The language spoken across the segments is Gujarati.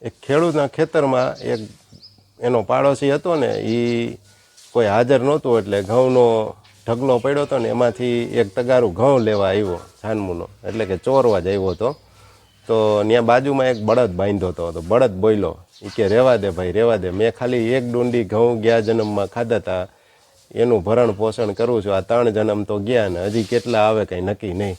એક ખેડૂતના ખેતરમાં એક એનો પાડોશી હતો ને એ કોઈ હાજર નહોતું એટલે ઘઉંનો ઢગલો પડ્યો હતો ને, એમાંથી એક તગારું ઘઉં લેવા આવ્યો છાનમુનો, એટલે કે ચોરવા જ આવ્યો હતો. તો ત્યાં બાજુમાં એક બળદ બાંધ્યો હતો, તો બળદ બોલ્યો એ કે રહેવા દે ભાઈ રહેવા દે. મેં ખાલી એક ડુંડી ઘઉં ગયા જન્મમાં ખાધા હતા એનું ભરણ પોષણ કરું છું. આ ત્રણ જન્મ તો ગયા ને, હજી કેટલા આવે કંઈ નક્કી નહીં.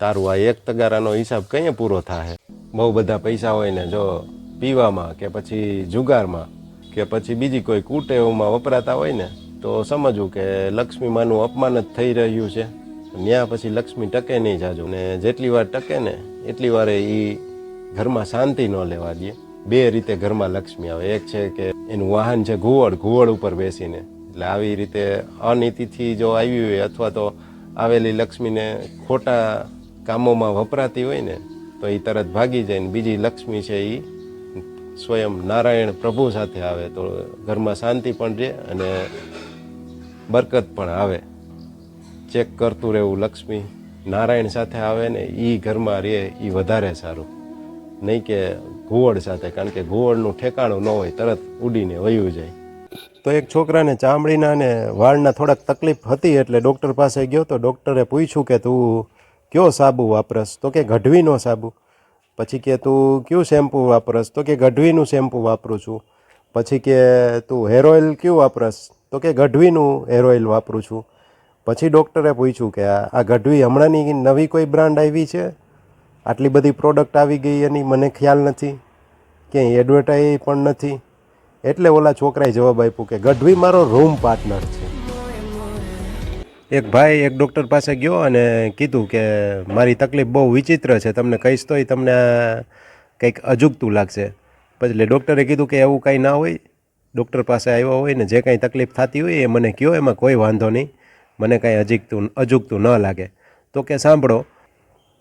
તારું આ એક તગારાનો હિસાબ કંઈ પૂરો થાય બહુ બધા પૈસા હોય ને જો પીવામાં કે પછી જુગારમાં કે પછી બીજી કોઈ કુટેવમાં વપરાતા હોય ને, તો સમજવું કે લક્ષ્મી માનું અપમાન જ થઈ રહ્યું છે. ત્યાં પછી લક્ષ્મી ટકે નહીં જાજુ. ને જેટલી વાર ટકે ને, એટલી વારે એ ઘરમાં શાંતિ ન લેવા દે. બે રીતે ઘરમાં લક્ષ્મી આવે. એક છે કે એનું વાહન છે ઘુવડ ઘુવડ ઉપર બેસીને. એટલે આવી રીતે અનિતિથી જો આવી હોય અથવા તો આવેલી લક્ષ્મીને ખોટા કામોમાં વપરાતી હોય ને તો એ તરત ભાગી જાય ને બીજી લક્ષ્મી છે એ સ્વયં નારાયણ પ્રભુ સાથે આવે તો ઘરમાં શાંતિ પણ રહે અને બરકત પણ આવે. ચેક કરતું રહેવું લક્ષ્મી. નારાયણ સાથે આવે ને એ ઘરમાં રહે એ વધારે સારું. નહીં કે ઘુવડ સાથે, કારણ કે ઘુવડનું ઠેકાણું ન હોય, તરત ઉડીને વયું જાય. તો એક છોકરાને ચામડીના ને વાળના થોડાક તકલીફ હતી એટલે ડૉક્ટર પાસે ગયો તો ડૉક્ટરે પૂછ્યું કે તું કયો સાબુ વાપરસ? તો કે ગઢવીનો સાબુ. પછી કે તું કયું શેમ્પૂ વાપરસ? તો કે ગઢવીનું શેમ્પૂ વાપરું છું. પછી કે તું હેર ઓઇલ કયું વાપરસ? તો કે ગઢવીનું હેર ઓઇલ વાપરું છું. પછી ડૉક્ટરે પૂછ્યું કે આ ગઢવી હમણાંની નવી કોઈ બ્રાન્ડ આવી છે? આટલી બધી પ્રોડક્ટ આવી ગઈ એની મને ખ્યાલ નથી. ક્યાંય એડવર્ટાઈઝ પણ નથી. એટલે ઓલા છોકરાએ જવાબ આપ્યો કે ગઢવી મારો રૂમ પાર્ટનર છે. એક ભાઈ, એક ડૉક્ટર પાસે ગયો અને કીધું કે મારી તકલીફ બહુ વિચિત્ર છે, તમને કહીશ તોય તમને કંઈક અજુગતું લાગશે. પછી ડૉક્ટરે કીધું કે એવું કાંઈ ના હોય ડૉક્ટર પાસે આવ્યા હોય ને જે કાંઈ તકલીફ થતી હોય એ મને કહો એમાં કોઈ વાંધો નહીં, મને કાંઈ અજીકતું અજુગતું ન લાગે. તો કે સાંભળો,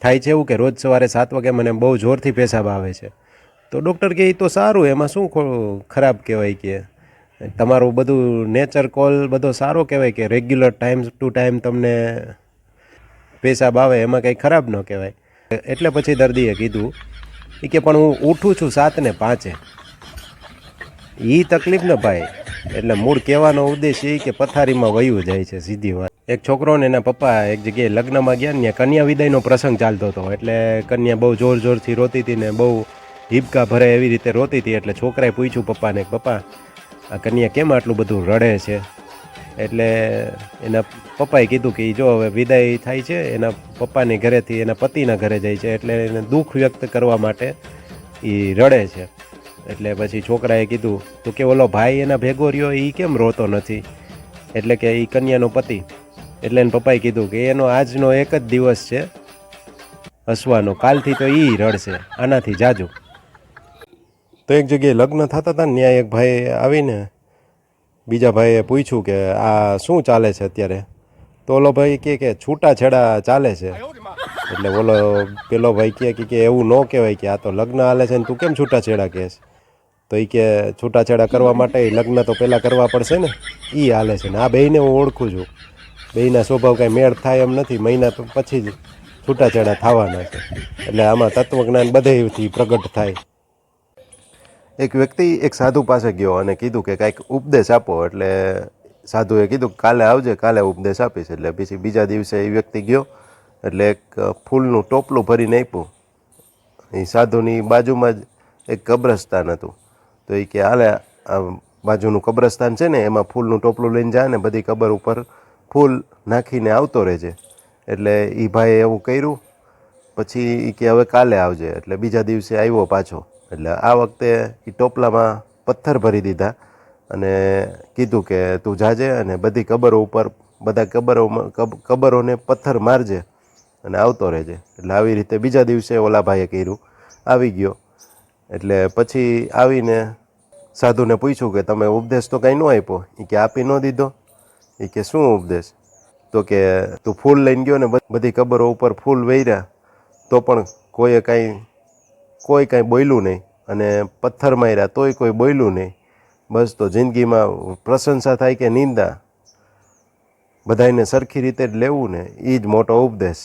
થાય છે એવું કે રોજ સવારે સાત વાગે મને બહુ જોરથી પેશાબ આવે છે. તો ડૉક્ટર કહે એ તો સારું, એમાં શું ખરાબ કહેવાય કે? તમારું બધું નેચર કોલ બધો સારો કહેવાય કે રેગ્યુલર ટાઈમ ટુ ટાઈમ તમને પેશાબ આવે એમાં કંઈ ખરાબ ન કહેવાય. એટલે પછી દર્દીએ કીધું એ કે, પણ હું ઉઠું છું સાત ને પાંચે. એ તકલીફ ને ભાઈ. એટલે મૂળ કહેવાનો ઉદ્દેશ એ કે પથારીમાં વયું જાય છે સીધી વાત. એક છોકરો ને એના પપ્પા એક જગ્યાએ લગ્નમાં ગયા ને કન્યા વિદાયનો પ્રસંગ ચાલતો હતો. એટલે કન્યા બહુ જોર જોરથી રોતી હતી ને બહુ હિબકા ભરે એવી રીતે રોતી હતી. એટલે છોકરાએ પૂછ્યું પપ્પાને પપ્પા આ કન્યા કેમ આટલું બધું રડે છે? એટલે એના પપ્પાએ કીધું કે એ જો હવે વિદાય થાય છે, એના પપ્પાની ઘરેથી, એના પતિના ઘરે જાય છે, એટલે એને દુઃખ વ્યક્ત કરવા માટે એ રડે છે. એટલે પછી છોકરાએ કીધું, તો કે ઓલો ભાઈ એના ભેગો રહ્યો એ કેમ રોતો નથી? એટલે કે એ કન્યાનો પતિ. એટલે એને પપ્પાએ કીધું કે એનો આજનો એક જ દિવસ છે, હસવાનો. કાલથી તો એ રડશે. આનાથી જાજુ. તો એક જગ્યાએ લગ્ન થતા હતા ને ત્યાં એક ભાઈ આવીને બીજા ભાઈએ પૂછ્યું કે આ શું ચાલે છે અત્યારે? તો ઓલો ભાઈ કહે કે છૂટાછેડા ચાલે છે. એટલે ઓલો પેલો ભાઈ કહે કે એવું ન કહેવાય કે આ તો લગ્ન હાલે છે ને તું કેમ છૂટાછેડા કહેશ? તો એ કે છૂટાછેડા કરવા માટે લગ્ન તો પહેલાં કરવા પડશે ને. એ હાલે છે ને. આ બેયને હું ઓળખું છું. બેયના સ્વભાવ કાંઈ મેળ થાય એમ નથી. મહિના પછી જ છૂટાછેડા થવાના છે. એટલે આમાં તત્વજ્ઞાન બધેથી પ્રગટ થાય. એક વ્યક્તિ, એક સાધુ પાસે ગયો અને કીધું કે કાંઈક ઉપદેશ આપો, એટલે સાધુએ કીધું કાલે આવજે, કાલે ઉપદેશ આપીશ. એટલે પછી બીજા દિવસે એ વ્યક્તિ ગયો, એટલે એક ફૂલનું ટોપલું ભરીને આપ્યું. એ સાધુની બાજુમાં જ એક કબ્રસ્તાન હતું. તો એ કે, હાલે બાજુનું કબ્રસ્તાન છે ને, એમાં ફૂલનું ટોપલું લઈને જાય ને, બધી કબર ઉપર ફૂલ નાખીને આવતો રહેજે. એટલે એ ભાઈએ એવું કર્યું. પછી એ કે, હવે કાલે આવજે. એટલે બીજા દિવસે આવ્યો પાછો. એટલે આ વખતે એ ટોપલામાં પથ્થર ભરી દીધા અને કીધું કે તું જાજે અને બધી કબરો ઉપર, બધા કબરોમાં કબરોને પથ્થર મારજે અને આવતો રહેજે. એટલે આવી રીતે બીજા દિવસે ઓલા ભાઈએ કર્યું. આવી ગયો. એટલે પછી આવીને સાધુને પૂછ્યું કે તમે ઉપદેશ તો કાંઈ ન આપ્યો? એ કે આપી ન દીધો. એ કે શું ઉપદેશ? તો કે તું ફૂલ લઈને ગયો ને બધી કબરો ઉપર ફૂલ વેર્યા તો પણ કોઈએ કાંઈ કોઈ કાંઈ બોલ્યું નહીં અને પથ્થર માર્યા તોય કોઈ બોલ્યું નહીં. બસ તો જિંદગીમાં પ્રશંસા થાય કે નિંદા. બધાને સરખી રીતે જ લેવું ને એ જ મોટો ઉપદેશ.